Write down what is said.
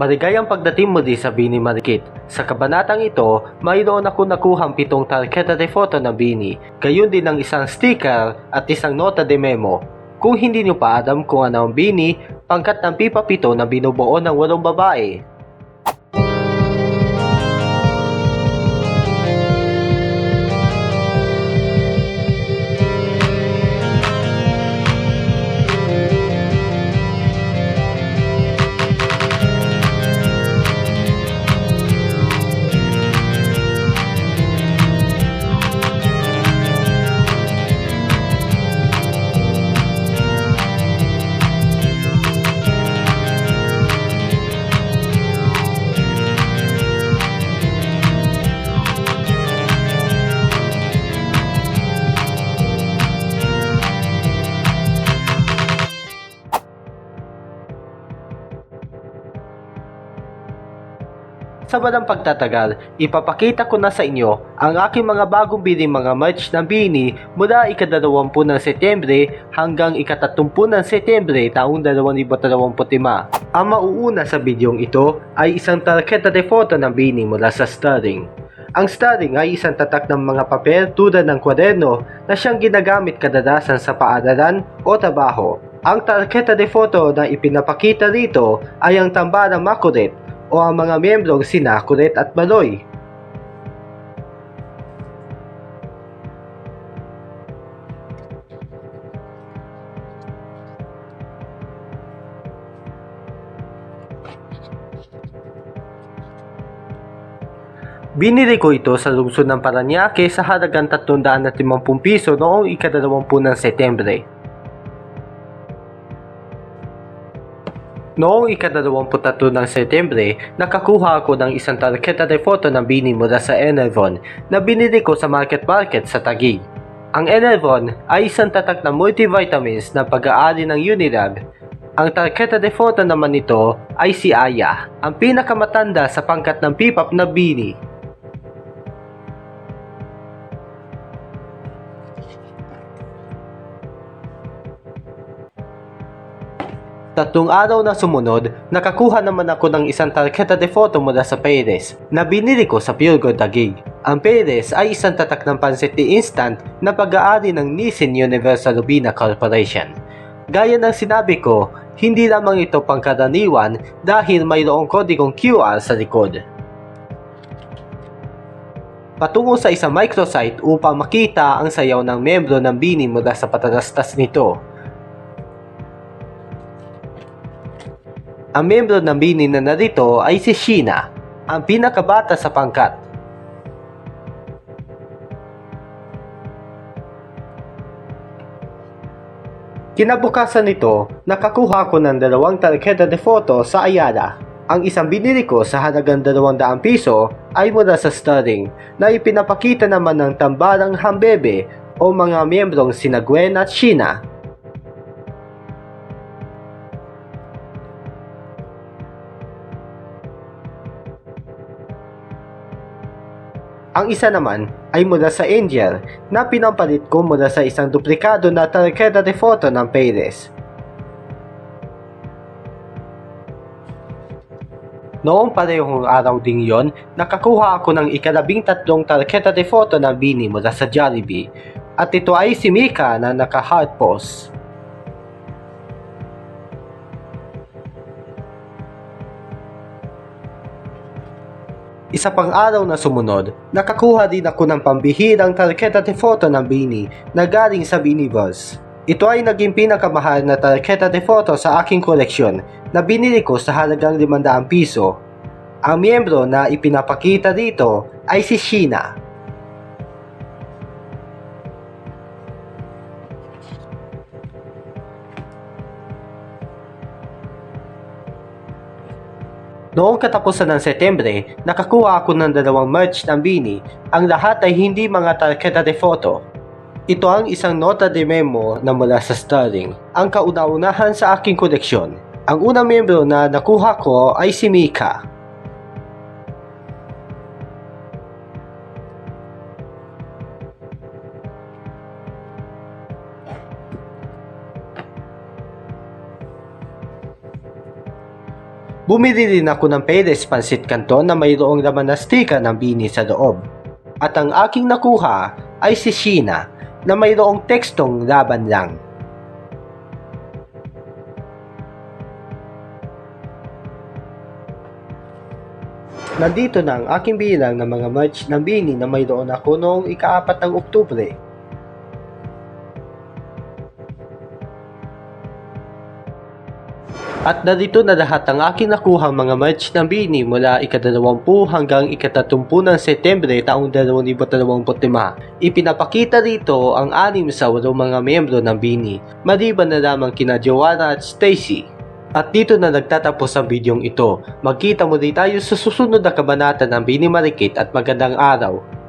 Maligayang pagdating mo di sa Bini Marikit. Sa kabanatang ito, mayroon ako nakuhang pitong tarketa de photo ng Bini, gayon din ang isang sticker at isang nota de memo. Kung hindi nyo pa alam kung ano ang Bini, pangkat ng pipa pito na binubuo ng walong babae. Sa walang pagtatagal, ipapakita ko na sa inyo ang aking mga bagong biling mga merch ng Bini mula ikadalawampu ng Setyembre hanggang ikatatumpu ng Setyembre taong 2025. Ang mauuna sa bidyong ito ay isang tarketa de photo ng Bini mula sa Starring. Ang Starring ay isang tatak ng mga papel tulad ng kwaderno na siyang ginagamit kadalasan sa paaralan o trabaho. Ang tarketa de photo na ipinapakita rito ay ang tambalang makulit o ang mga miyembrong sina Kuret at Baloy. Binili ko ito sa lungsod ng Paranaque sa halagang 350 piso noong ikadalawampu ng Setyembre. Noong ikadalawamput ng Setyembre, nakakuha ako ng isang tarketa de photo ng Bini mula sa Enervon na binili ko sa Market Market sa Taguig. Ang Enervon ay isang tatak na multivitamins na pag-aari ng Unilab. Ang tarketa de photo naman nito ay si Aya, ang pinakamatanda sa pangkat ng pipap na Bini. Tatlong araw na sumunod, nakakuha naman ako ng isang tarketa de photo mula sa Perez na binili ko sa Pure Gold Taguig. Ang Perez ay isang tatak ng pansit ni instant na pag-aari ng Nissin Universal Rubina Corporation. Gaya ng sinabi ko, hindi lamang ito pangkaraniwan dahil mayroong kodigong QR sa likod. Patungo sa isang microsite upang makita ang sayaw ng membro ng Bini mula sa patalastas nito. Ang membro ng Bini na narito ay si Sheena, ang pinakabata sa pangkat. Kinabukasan nito, nakakuha ko ng dalawang tarketa de photo sa Ayala. Ang isang binili ko sa halagang 200 piso ay mula sa Starring na ipinapakita naman ng tambarang hambebe o mga miyembrong sina Gwen at Sheena Ang isa naman ay mula sa Angel na pinampalit ko mula sa isang duplikado na tarketa de photo ng Perez. Noong parehong araw ding yon, nakakuha ako ng ikalabing tatlong tarketa de photo ng Bini mula sa Jollibee at ito ay si Mika na naka-hard pose. Isa pang araw na sumunod, nakakuha din ako ng pambihirang tarketa de photo ng Bini na galing sa Biniverse. Ito ay naging pinakamahal na tarketa de photo sa aking koleksyon na binili ko sa halagang 500 piso. Ang miyembro na ipinapakita dito ay si Sheena. Noong katapusan ng Setyembre, nakakuha ako ng dalawang merch ng Bini. Ang lahat ay hindi mga tarketa de photo. Ito ang isang nota de memo na mula sa Starling, ang kauna-unahan sa aking koleksyon. Ang unang membro na nakuha ko ay si Mika. Bumili rin ako ng Perez Pansit Canton na mayroong laman na sticker ng bini sa loob. At ang aking nakuha ay si Sheena na mayroong tekstong laban lang. Nandito na ang aking bilang ng mga merch ng bini na mayroon ako noong ikaapat ng Oktubre. At narito na lahat ang aking nakuhang mga merch ng bini mula ikadalawampu hanggang ikatatumpu ng Setyembre taong 2025. Ipinapakita rito ang anim sa walong mga miyembro ng bini, maliban na lamang kina Joanna at Stacy. At dito na nagtatapos ang bidyong ito. Magkita muli tayo sa susunod na kabanata ng Bini Marikit at magandang araw.